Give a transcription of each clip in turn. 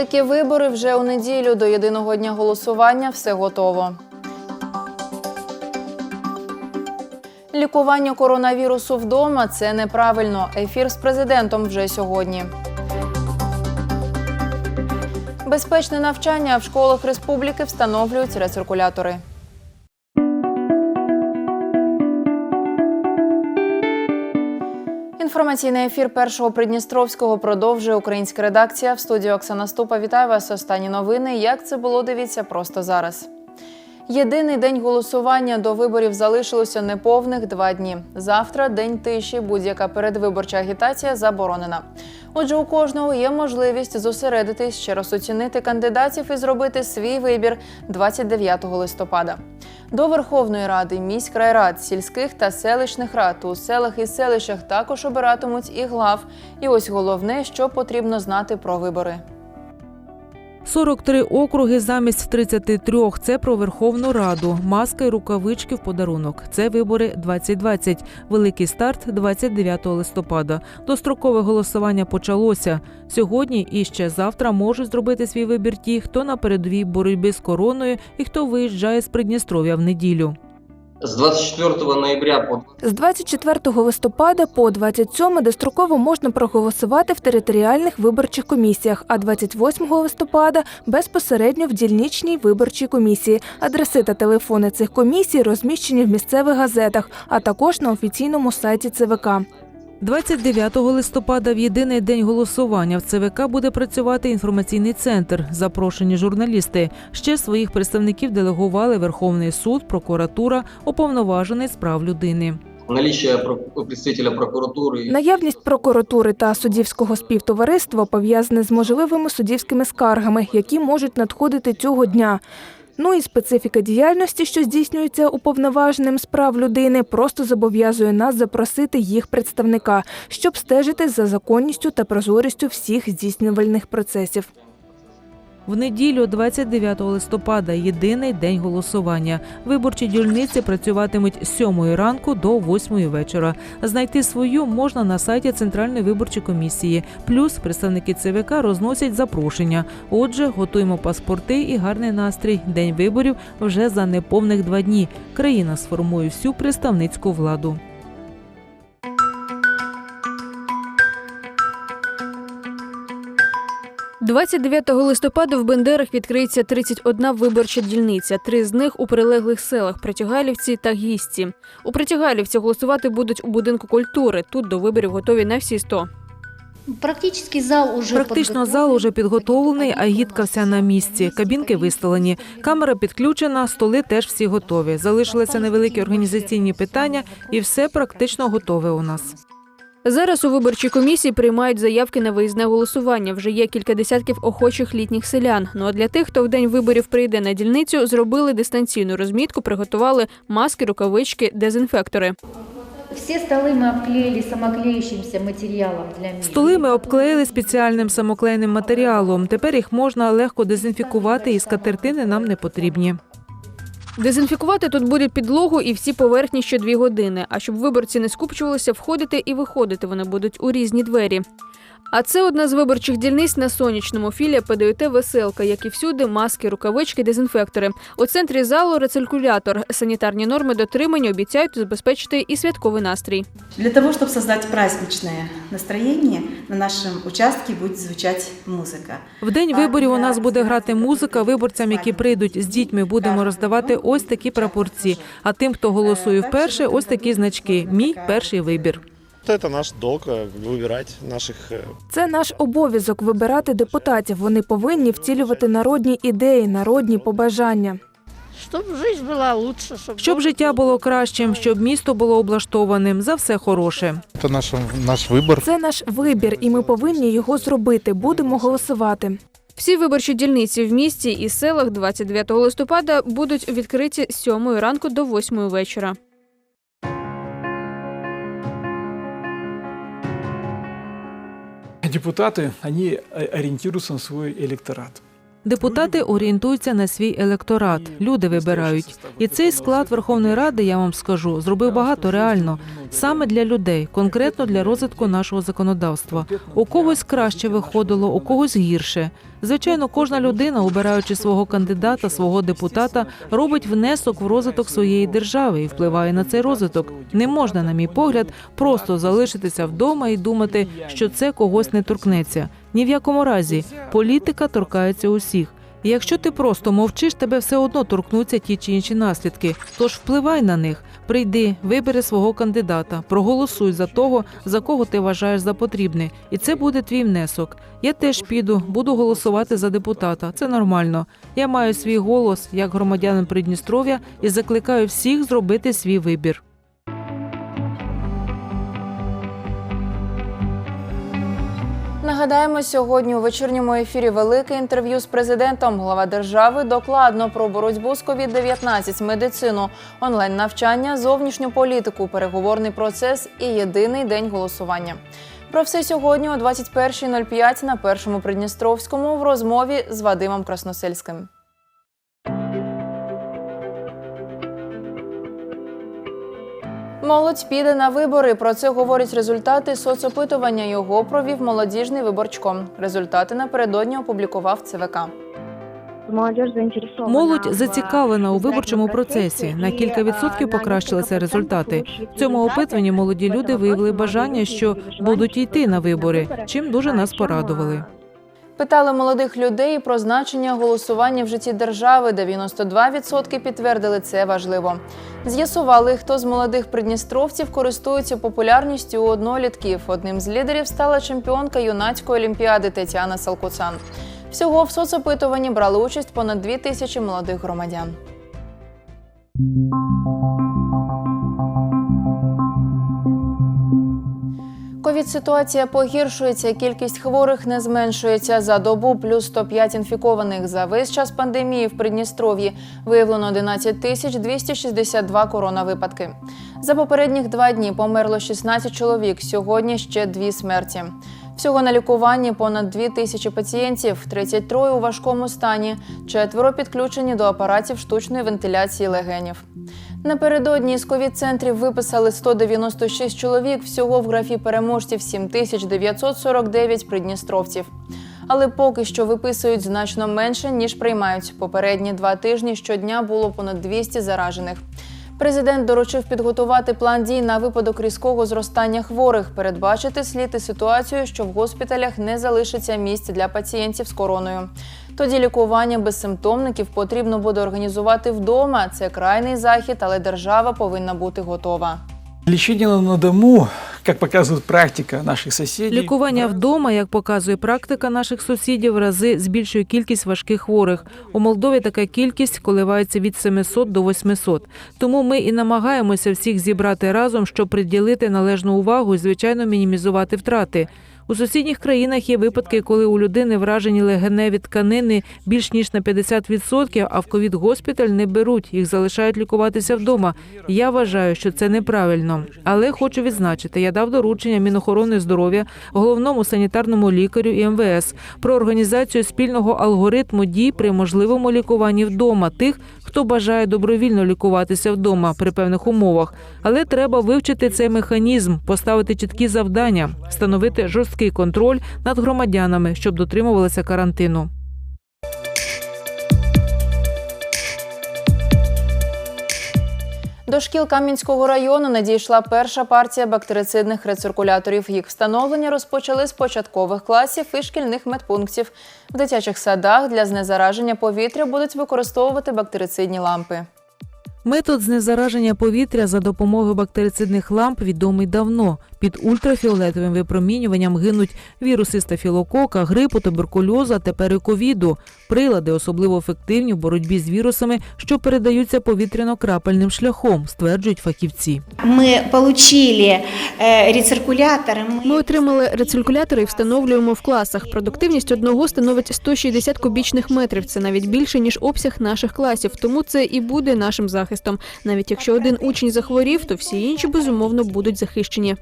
Великі вибори вже у неділю до єдиного дня голосування все готово. Лікування коронавірусу вдома це неправильно. Ефір з президентом вже сьогодні. Безпечне навчання в школах республіки встановлюють рециркулятори. Інформаційний ефір першого Придністровського продовжує українська редакція. В студії Оксана Ступа вітаю вас. Останні новини. Як це було, дивіться просто зараз. Єдиний день голосування до виборів залишилося неповних два дні. Завтра день тиші. Будь-яка передвиборча агітація заборонена. Отже, у кожного є можливість зосередитись, ще раз оцінити кандидатів і зробити свій вибір 29 листопада. До Верховної Ради, міськрайрад, сільських та селищних рад у селах і селищах також обиратимуть і глав. І ось головне, що потрібно знати про вибори. 43 округи замість 33 – це про Верховну Раду. Маска й рукавички в подарунок. Це вибори 2020. Великий старт 29 листопада. Дострокове голосування почалося. Сьогодні і ще завтра можуть зробити свій вибір ті, хто на передовій боротьби з короною і хто виїжджає з Придністров'я в неділю. С 24 ноября по З 24 листопада по 27 достроково можна проголосувати в територіальних виборчих комісіях, а 28 листопада безпосередньо в дільничній виборчій комісії. Адреси та телефони цих комісій розміщені в місцевих газетах, а також на офіційному сайті ЦВК. 29 листопада в єдиний день голосування в ЦВК буде працювати інформаційний центр. Запрошені журналісти. Ще своїх представників делегували Верховний суд, прокуратура, уповноважений з прав людини. Наявність прокуратури та суддівського співтовариства пов'язане з можливими суддівськими скаргами, які можуть надходити цього дня. Ну і специфіка діяльності, що здійснюється уповноваженим з прав людини, просто зобов'язує нас запросити їх представника, щоб стежити за законністю та прозорістю всіх здійснювальних процесів. В неділю, 29 листопада, єдиний день голосування. Виборчі дільниці працюватимуть з 7 ранку до 8 вечора. Знайти свою можна на сайті Центральної виборчої комісії. Плюс представники ЦВК розносять запрошення. Отже, готуємо паспорти і гарний настрій. День виборів вже за неповних два дні. Країна сформує всю представницьку владу. – 29 листопада в Бендерах відкриється 31 виборча дільниця. Три з них у прилеглих селах Притягалівці та Гісті. У Притягалівці голосувати будуть у будинку культури. Тут до виборів готові на всі 100. Практично зал уже Практично зал уже підготовлений, а гідка вся на місці. Кабінки виставлені, камера підключена, столи теж всі готові. Залишилися невеликі організаційні питання, і все практично готове у нас. Зараз у виборчій комісії приймають заявки на виїзне голосування. Вже є кілька десятків охочих літніх селян. Ну а для тих, хто в день виборів прийде на дільницю, зробили дистанційну розмітку, приготували маски, рукавички, дезінфектори. Все столы мы обклеили самоклеющимся материалом для. Столи ми обклеїли спеціальним самоклейним матеріалом. Тепер їх можна легко дезінфікувати, і скатертини нам не потрібні. Дезінфікувати тут будуть підлогу і всі поверхні що дві години. А щоб виборці не скупчувалися, входити і виходити вони будуть у різні двері. А це одна з виборчих дільниць на сонячному філія ПДЮТ Веселка, як і всюди, маски, рукавички, дезінфектори. У центрі залу рециркулятор. Санітарні норми дотримання обіцяють забезпечити і святковий настрій. Для того, чтобы создать праздничное настроение, на нашем участке будет звучать музыка. В день виборів у нас буде грати музика. Виборцям, які прийдуть з дітьми, будемо роздавати ось такі прапорці. А тим, хто голосує вперше, ось такі значки. Мій перший вибір. Это наш долг э, выбирать наших э, Це наш обов'язок вибирати депутатів. Вони повинні втілювати народні ідеї, народні побажання. Щоб життя була лучше, щоб, Щоб життя було кращим, щоб місто було облаштованим, за все хороше. это наш, наш выбор. Це наш вибір, і ми повинні його зробити. Будемо голосувати. Всі виборчі дільниці в місті і селах 29 листопада будуть відкриті з 7 ранку до 8 вечора. Депутаты, они э, ориентируются на свой электорат. Депутати орієнтуються на свій електорат. Люди вибирають. І цей склад Верховної Ради, я вам скажу, зробив багато реально саме для людей, конкретно для розвитку нашого законодавства. У когось краще виходило, у когось гірше. Звичайно, кожна людина, обираючи свого кандидата, свого депутата, робить внесок в розвиток своєї держави і впливає на цей розвиток. Не можна, на мій погляд, просто залишитися вдома і думати, що це когось не торкнеться. Ні в якому разі політика торкається усіх. І якщо ти просто мовчиш, тебе все одно торкнуться ті чи інші наслідки. Тож впливай на них. Прийди, вибери свого кандидата, проголосуй за того, за кого ти вважаєш за потрібне, і це буде твій внесок. Я теж піду, буду голосувати за депутата. Це нормально. Я маю свій голос як громадянин Придністров'я і закликаю всіх зробити свій вибір. Нагадаємо, сьогодні у вечірньому ефірі велике інтерв'ю з президентом. Глава держави докладно про боротьбу з COVID-19, медицину, онлайн навчання, зовнішню політику, переговорний процес і єдиний день голосування. Про все сьогодні о 21.05 на першому Придністровському в розмові з Вадимом Красносельським. Молодь піде на вибори. Про це говорять результати соцопитування. Його провів молодіжний виборчком. Результати напередодні опублікував ЦВК. Молодь зацікавлена у виборчому процесі. На кілька відсотків покращилися результати. В цьому опитуванні молоді люди виявили бажання, що будуть йти на вибори, чим дуже нас порадували. Питали молодих людей про значення голосування в житті держави, де 92% підтвердили це важливо. З'ясували, хто з молодих придністровців користується популярністю у однолітків. Одним з лідерів стала чемпіонка юнацької олімпіади Тетяна Салкуцан. Всього в соцопитуванні брали участь понад дві тисячі молодих громадян. Ковід-ситуація погіршується, кількість хворих не зменшується. За добу плюс 105 інфікованих. За весь час пандемії в Придністров'ї виявлено 11 тисяч 262 коронавипадки. За попередніх два дні померло 16 чоловік. Сьогодні ще дві смерті. Всього на лікуванні понад 2 тисячі пацієнтів, 33 у важкому стані, четверо підключені до апаратів штучної вентиляції легенів. Напередодні з ковід-центрів виписали 196 чоловік, всього в графі переможців 7949 придністровців. Але поки що виписують значно менше, ніж приймають. Попередні два тижні щодня було понад 200 заражених. Президент доручив підготувати план дій на випадок різкого зростання хворих, передбачити слід і ситуацію, що в госпіталях не залишиться місць для пацієнтів з короною. Тоді лікування безсимптомників потрібно буде організувати вдома. Це крайний захід, але держава повинна бути готова. Лечение на дому, как показывает практика наших соседей. Лікування вдома, як показує практика наших сусідів, в рази збільшує кількість важких хворих. У Молдові така кількість коливається від 700 до 800. Тому ми і намагаємося всіх зібрати разом, щоб приділити належну увагу і, звичайно, мінімізувати втрати. У сусідніх країнах є випадки, коли у людини вражені легеневі тканини більш ніж на 50%, а в ковід-госпіталь не беруть, їх залишають лікуватися вдома. Я вважаю, що це неправильно. Але хочу відзначити, я дав доручення Мінохорони здоров'я, головному санітарному лікарю і МВС про організацію спільного алгоритму дій при можливому лікуванні вдома тих, хто бажає добровільно лікуватися вдома при певних умовах. Але треба вивчити цей механізм, поставити чіткі завдання, встановити жорсткий контроль над громадянами, щоб дотримувалися карантину. До шкіл Кам'янського району надійшла перша партія бактерицидних рециркуляторів. Їх встановлення розпочали з початкових класів і шкільних медпунктів. В дитячих садах для знезараження повітря будуть використовувати бактерицидні лампи. Метод знезараження повітря за допомогою бактерицидних ламп відомий давно. Під ультрафіолетовим випромінюванням гинуть віруси стафілокока, грипу, туберкульозу, а тепер і ковіду. Прилади особливо ефективні в боротьбі з вірусами, що передаються повітряно-крапельним шляхом, стверджують фахівці. Мы получили э, рециркуляторы. Ми отримали рециркулятори і встановлюємо в класах. Продуктивність одного становить 160 кубічних метрів. Це навіть більше ніж обсяг наших класів. Тому це і буде нашим захистом. Навіть якщо один учень захворів, то всі інші безумовно будуть захищені.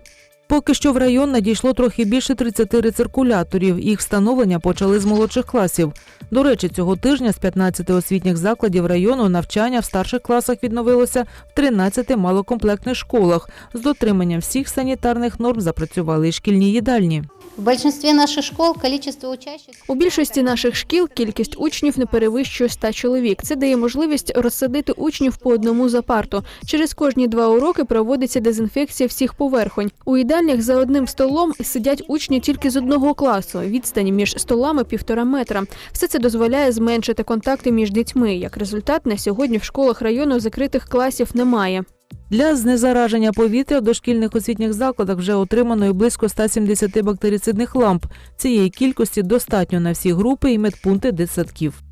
Поки що в район надійшло трохи більше 30 рециркуляторів. Їх встановлення почали з молодших класів. До речі, цього тижня з 15 освітніх закладів району навчання в старших класах відновилося в 13 малокомплектних школах. З дотриманням всіх санітарних норм запрацювали і шкільні їдальні. В большинстве наших школ количество учащихся... У більшості наших шкіл кількість учнів не перевищує 100 чоловік. Це дає можливість розсадити учнів по одному за парту. Через кожні два уроки проводиться дезінфекція всіх поверхонь. У їдальнях за одним столом сидять учні тільки з одного класу. Відстань між столами півтора метра. Все це дозволяє зменшити контакти між дітьми. Як результат, на сьогодні в школах району закритих класів немає. Для знезараження повітря в дошкільних освітніх закладах вже отримано і близько 170 бактерицидних ламп. Цієї кількості достатньо на всі групи і медпункти дитсадків.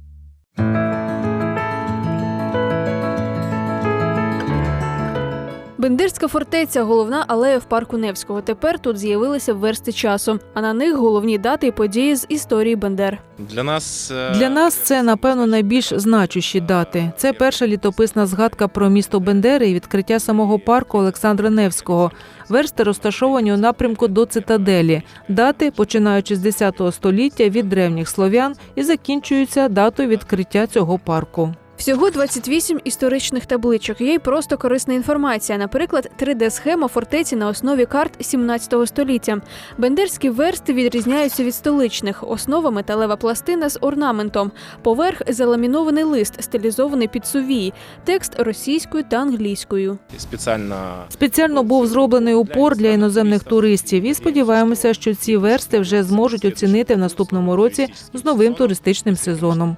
Бендерська фортеця головна алея в парку Невського. Тепер тут з'явилися версти часу, а на них головні дати і події з історії Бендер. Для нас е, Для нас це напевно найбільш значущі дати. Це перша літописна згадка про місто Бендери і відкриття самого парку Олександра Невського. Версти розташовані у напрямку до цитаделі. Дати, починаючи з 10 століття від древніх слов'ян і закінчуються датою відкриття цього парку. Всього 28 історичних табличок. Є й просто корисна інформація. Наприклад, 3D-схема фортеці на основі карт 17 століття. Бендерські версти відрізняються від столичних. Основа металева пластина з орнаментом. Поверх заламінований лист, стилізований під сувій. Текст російською та англійською. спеціально Спеціально був зроблений упор для іноземних туристів, і сподіваємося, що ці версти вже зможуть оцінити в наступному році з новим туристичним сезоном.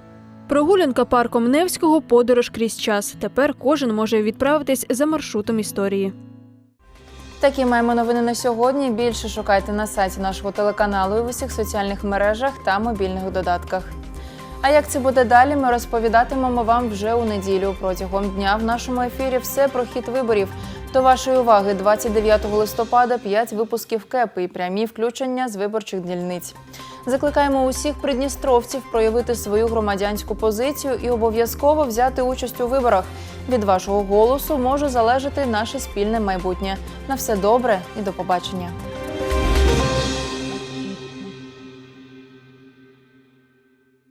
Прогулянка парком Невського подорож крізь час. Тепер кожен може відправитись за маршрутом історії. Такі маємо новини на сьогодні. Більше шукайте на сайті нашого телеканалу і в усіх соціальних мережах та мобільних додатках. А як це буде далі, ми розповідатимемо вам вже у неділю. Протягом дня в нашому ефірі все про хід виборів. До вашої уваги 29 листопада 5 випусків КЕПи і прямі включення з виборчих дільниць. Закликаємо усіх придністровців проявити свою громадянську позицію і обов'язково взяти участь у виборах. Від вашого голосу може залежати наше спільне майбутнє. На все добре і до побачення.